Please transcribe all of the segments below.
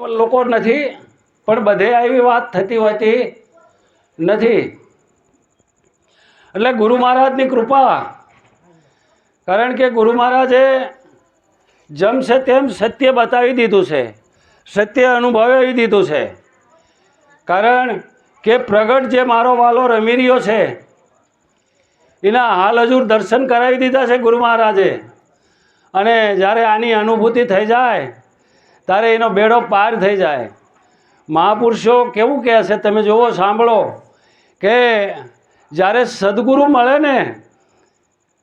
લોકો નથી, પણ બધે આવી વાત થતી હોતી નથી. એટલે ગુરુ મહારાજની કૃપા, કારણ કે ગુરુ મહારાજે જમશે તેમ સત્ય બતાવી દીધું છે, સત્ય અનુભવાવી દીધું છે. કારણ કે પ્રગટ જે મારો વાલો રમી રહ્યો છે, એના હાલ હજુર દર્શન કરાવી દીધા છે ગુરુ મહારાજે. અને જ્યારે આની અનુભૂતિ થઈ જાય ત્યારે એનો બેડો પાર થઈ જાય. મહાપુરુષો કેવું કહે છે? તમે જુઓ, સાંભળો કે જ્યારે સદગુરુ મળે ને,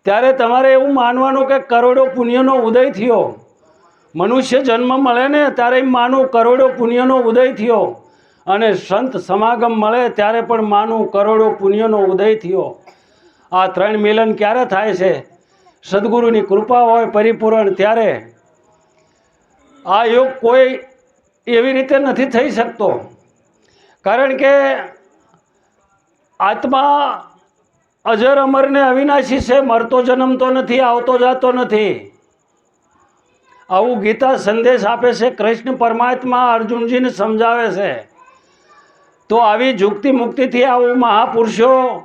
ત્યારે તમારે એવું માનવાનું કે કરોડો પુણ્યનો ઉદય થયો. મનુષ્ય જન્મ મળે ને, ત્યારે માનું કરોડો પુણ્યનો ઉદય થયો. અને સંત સમાગમ મળે, ત્યારે પણ માનું કરોડો પુણ્યનો ઉદય થયો. આ ત્રણ મિલન ક્યારે થાય છે? સદગુરુની કૃપા હોય, પરિપૂરણ, ત્યારે આ યોગ કોઈ એવી રીતે નથી થઈ શકતો. કારણ કે આત્મા અજર અમરને અવિનાશી છે, મરતો જન્મતો નથી, આવતો જાતો નથી. આવું ગીતા સંદેશ આપે છે, કૃષ્ણ પરમાત્મા અર્જુનજીને સમજાવે છે. તો આવી જુક્તિ મુક્તિથી આવું મહાપુરુષો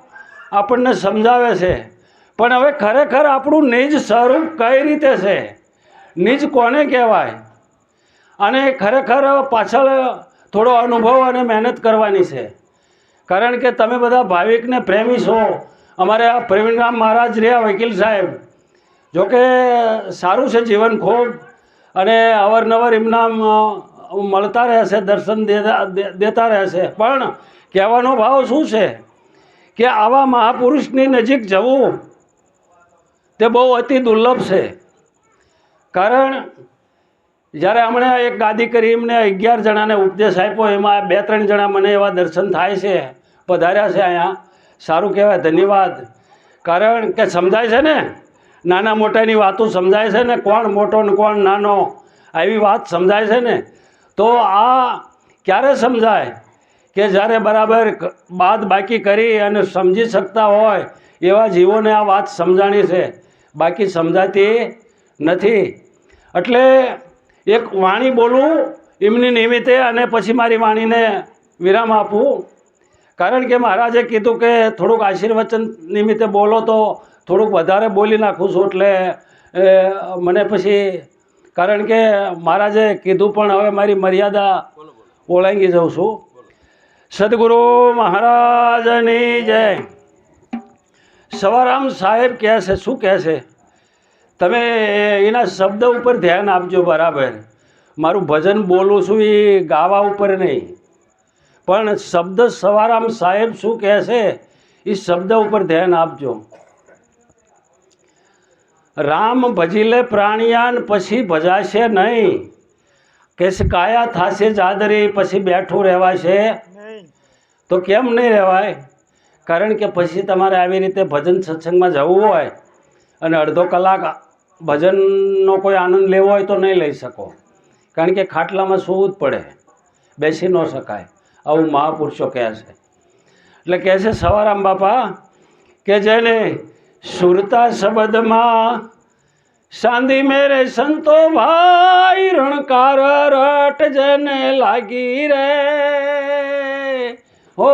આપણને સમજાવે છે. પણ હવે ખરેખર આપણું નિજ સ્વરૂપ કઈ રીતે છે? નિજ કોને કહેવાય? અને ખરેખર પાછળ થોડો અનુભવ અને મહેનત કરવાની છે. કારણ કે તમે બધા ભાવિકને પ્રેમી છો. અમારે આ પ્રવીણરામ મહારાજ રહ્યા, વકીલ સાહેબ. જોકે સારું છે જીવન ખૂબ અને અવારનવાર એમના મળતા રહેશે દર્શન દેતા રહેશે પણ કહેવાનો ભાવ શું છે કે આવા મહાપુરુષની નજીક જવું તે બહુ અતિ દુર્લભ છે. કારણ જ્યારે હમણાં એક ગાદી કરી, એમને અગિયાર જણાને ઉપદેશ આપ્યો. એમાં બે ત્રણ જણા મને એવા દર્શન થાય છે, પધાર્યા છે અહીંયા. સારું કહેવાય, ધન્યવાદ. કારણ કે સમજાય છે ને, નાના મોટાની વાતો સમજાય છે ને, કોણ મોટો ને કોણ નાનો, આવી વાત સમજાય છે ને. તો આ ક્યારે સમજાય કે જ્યારે બરાબર બાદ બાકી કરી અને સમજી શકતા હોય, એવા જીવોને આ વાત સમજાણી છે. બાકી સમજાતી નથી. એટલે એક વાણી બોલું, એમની નિમિત્તે અને પછી મારી વાણીને વિરામ આપું. કારણ કે મહારાજે કીધું કે થોડુંક આશીર્વચન નિમિત્તે બોલો તો થોડુંક વધારે બોલી નાખું છું એટલે મને પછી, કારણ કે મહારાજે કીધું પણ હવે મારી મર્યાદા ઓળંગી જાઉં છું. સદગુરુ મહારાજની જય. સવારામ સાહેબ કહે છે, શું કહે છે? તમે એના શબ્દ ઉપર ધ્યાન આપજો બરાબર. મારું ભજન બોલું છું એ ગાવા ઉપર નહીં. પણ શબ્દ સવારામ સાહેબ શું કહે છે એ શબ્દ ઉપર ધ્યાન આપજો. રામ ભજીલે પ્રાણિયાન પછી ભજાશે નહીં. કે કાયા થાશે જાદરી પછી બેઠું રહેવાશે. તો કેમ નહીં રહેવાય? કારણ કે પછી તમારે આવી રીતે ભજન સત્સંગમાં જવું હોય અને અડધો કલાક ભજનનો કોઈ આનંદ લેવો હોય તો નહીં લઈ શકો. કારણ કે ખાટલામાં સૂવું જ પડે. બેસી ન શકાય. આવું મહાપુરુષો કહે છે. એટલે કહે છે સવારામ બાપા, કે જેને સુરતા શબ્દમાં સાંધી મેરે સંતો ભાઈ રણકાર રટ જેને લાગી રે. હો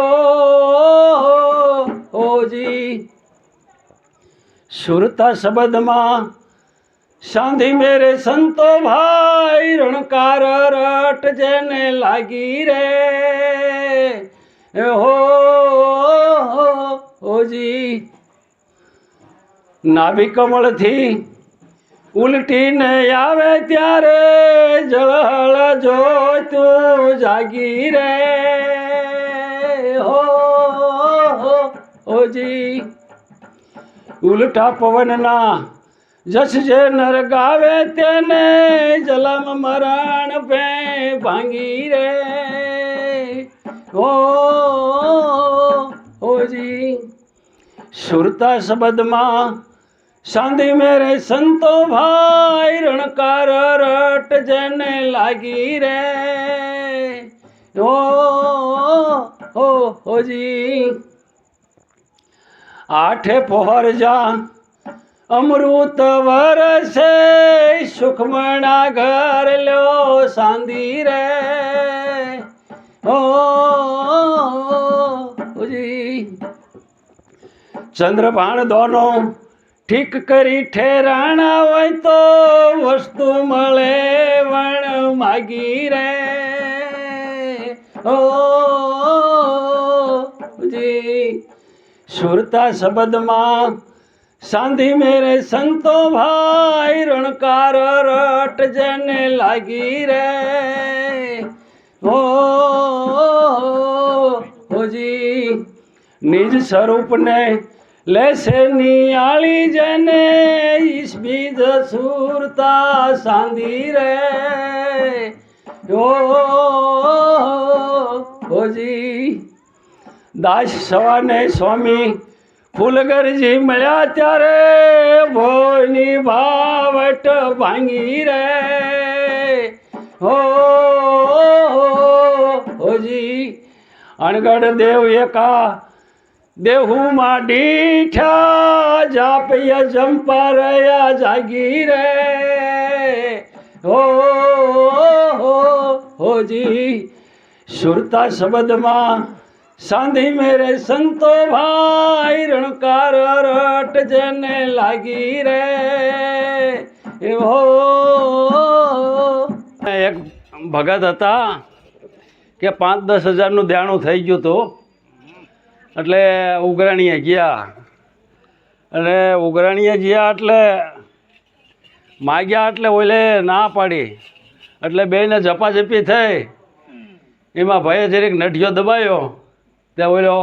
હોજી સુરતા શબ્દમાં સાંધી મેરે સંતો ભાઈ, રણકાર રટ જેને લાગી રે. હો હોજી. નાભી કમળથી ઉલટીને આવે ત્યારે જળહળ જોતું જાગી રે. હો, હોજી. ઉલટા પવનના જસ જે નર ગાવે તેને જલમ મરણ પે ભાંગી રે. ઓ હોજી સુરતા શબ્દમાં સાંધી મેરે સંતો ભાઈ, રણકાર રટ જેને લાગી રે. ઓ હોજી આઠે પહોર જા અમૃત વરસે સુખમણા ઘર લ્યો સાંધી રે ઓજી ચંદ્રભાણ દોનો ઠીક કરી ઠેરાણા હોય તો વસ્તુ મળે વણ માગી રે. ઓ જી સુરતા શબ્દમાં સાંધી મેરે સંતો ભાઈ, રણકાર રટ જેને લાગી રે. ઓ હોજી, નિજ સ્વરૂપને લેશે નિયાળી જેને ઈશ બીજ સુરતા સાંધી રે. ઓ હોજી, દાસ સવાને સ્વામી ફૂલગરજી મળ્યા ત્યારે ભોની ભાવટ ભાંગી રે હો હોજી અણગઢ દેવ એકા દેહુમાં ડીઠા જાપય જંપારયા જાગી રે હો હોજી સુરતા શબ્દમાં સાંધી મેરે સંતો ભાઈ, રણકાર રટ જેને લાગી રે. એવો એક ભગત હતા કે પાંચ દસ હજારનું દેણું થઈ ગયું હતું. એટલે ઉઘરાણીએ ગયા. અને ઉઘરાણીએ ગયા એટલે માગ્યા એટલે ઓલે ના પાડી. એટલે બેને ઝપાઝપી થઈ. એમાં ભાઈએ જરીક નઢિયો દબાયો. ત્યાં ઓલો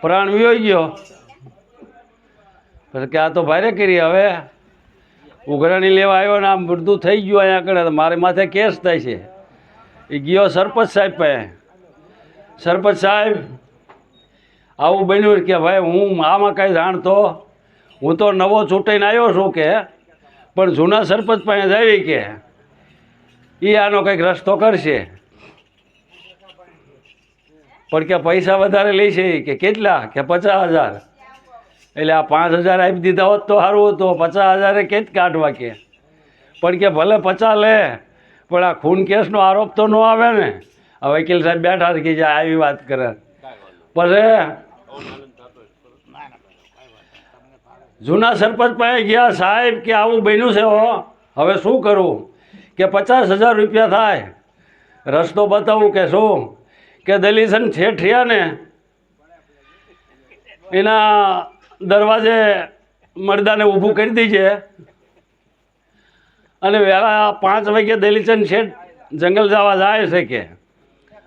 પ્રાણ વિયો ગયો. પછી કે આ તો ભારે કરી, હવે ઉઘરાણી લેવા આવ્યો ને આમ બધું થઈ ગયું અહીંયા આગળ મારે માથે કેસ થાય છે. એ ગયો સરપંચ સાહેબ પાસે. સરપંચ સાહેબ, આવું બન્યું કે ભાઈ હું આમાં કાંઈ જાણતો, હું તો નવો ચૂંટાઈને આવ્યો છું કે, પણ જૂના સરપંચ પાસે જાવી કે. એ આનો કંઈક રસ્તો કરશે. પણ કે પૈસા વધારે લે છે કે કેટલા? કે પચાસ હજાર. એટલે આ પાંચ હજાર આપી દીધા હોત તો સારું હતું. પચાસ હજારે કે જ કાઢવા કે? પણ કે ભલે પચાસ લે, પણ આ ખૂન કેસનો આરોપ તો ન આવે ને. આ વકીલ સાહેબ બેઠા કે જે આવી વાત કરે. પછી જૂના સરપંચ પાસે ગયા, સાહેબ, કે આવું બન્યું છે હો. હવે શું કરવું કે પચાસ હજાર રૂપિયા થાય. રસ્તો બતાવું કે શું? કે દલીસન શેઠિયા ને એના દરવાજે મરદાને ઊભું કરી દીજે. અને વહેલા પાંચ વાગે દલીચંદ શેઠ જંગલ જવા જાય છે કે.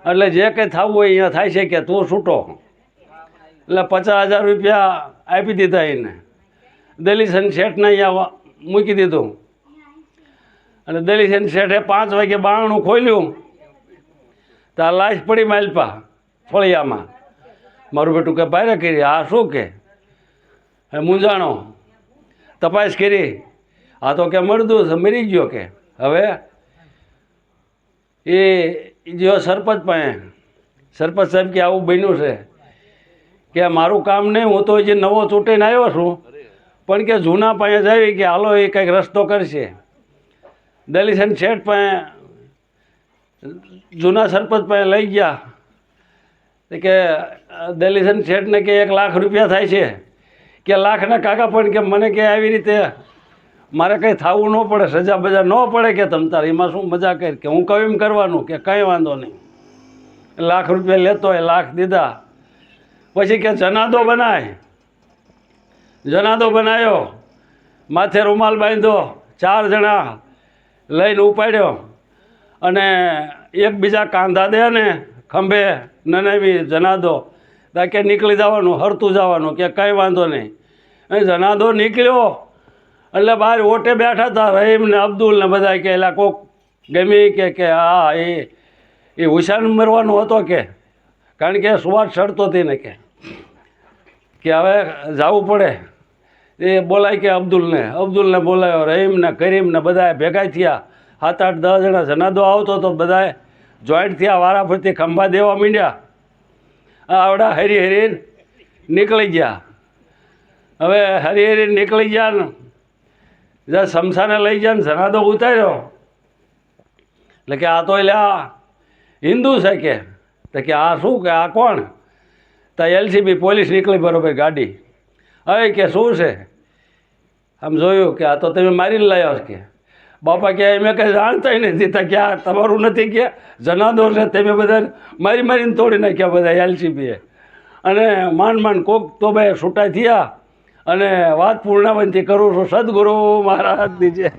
એટલે જે કંઈ થવું હોય અહીંયા થાય છે કે, તું છૂટો. એટલે પચાસ હજાર રૂપિયા આપી દીધા એને. દલીચંદ શેઠને અહીંયા મૂકી દીધું. અને દલીચંદ શેઠે પાંચ વાગે બારણું ખોલ્યું. તો આ લાશ પડી માલપા, ફળિયામાં. મારું બેટું કે, ભાઈ કરી, આ શું કે? મૂંઝાણો. તપાસ કરી. આ તો કે મળદું છે, મરી ગયો કે. હવે એ જો સરપંચ પાસે, સરપંચ સાહેબ કે, આવું બન્યું છે. કે, મારું કામ નહીં, હું તો જે નવો ચૂંટીને આવ્યો છું. પણ કે જૂના પાસે જ આવી કે, હાલો, એ કંઈક રસ્તો કરશે. દલીસન શેઠ પાસે જૂના સરપંચ પાસે લઈ ગયા. કે દલીસન શેઠને કે એક લાખ રૂપિયા થાય છે. કે લાખના કાકા પણ કે મને કે આવી રીતે મારે કંઈ થવું ન પડે, સજા બજા ન પડે કે તમ તારે. એમાં શું મજા કરી? કે હું કહું એમ કરવાનું? કે કંઈ વાંધો નહીં. લાખ રૂપિયા લેતો હોય, લાખ દીધા. પછી કે જનાદો બનાય. જનાદો બનાવ્યો માથે રૂમાલ બાંધ્યો. ચાર જણા લઈને ઉપાડ્યો. અને એકબીજા કાંધા દે ને ખંભે નનેવી જનાદો કે નીકળી જવાનું, હરતું જવાનું, કે કંઈ વાંધો નહીં. એ જનાદો નીકળ્યો, એટલે બહાર ઓટે બેઠા હતા રહીમ ને અબ્દુલ ને બધા કે, એલા કોક ગમી કે કે હા એ એ હુશાન મરવાનો હતો કે? કારણ કે સુવાસ ચડતો હતી ને કે કે હવે જવું પડે. એ બોલાય કે અબ્દુલને. અબ્દુલને બોલાયો રહીમને કરીમને બધા ભેગા થયા. સાત આઠ દસ જણા જનાદો આવતો તો બધાએ જોઈન્ટ થયા, વારાફરતી ખંભા દેવા માંડ્યા. આવડા હરી હરી નીકળી ગયા. હવે હરી હરી નીકળી ગયા ને જ્યાં શમશાને લઈ ગયા ને જનાદો ઉતાર્યો. એટલે કે આ તો એટલે આ હિન્દુ છે કે? તો કે આ શું કે, આ કોણ? તો એલસીબી પોલીસ નીકળી બરોબર ગાડી. હવે કે શું છે? આમ જોયું કે આ તો તમે મારીને લાવ્યા કે? બાપા કે મેં કંઈ જાણતા નથી. તા કે, આ તમારું નથી. કે જનાદોર છે. તમે બધા મારી મારીને તોડી નાખ્યા બધા એલસીબીએ. અને માંડ માંડ કોક તો ભાઈ છૂટા થયા. અને વાત પૂર્ણાવંતી કરું છું. સદગુરુ મહારાજની દીજે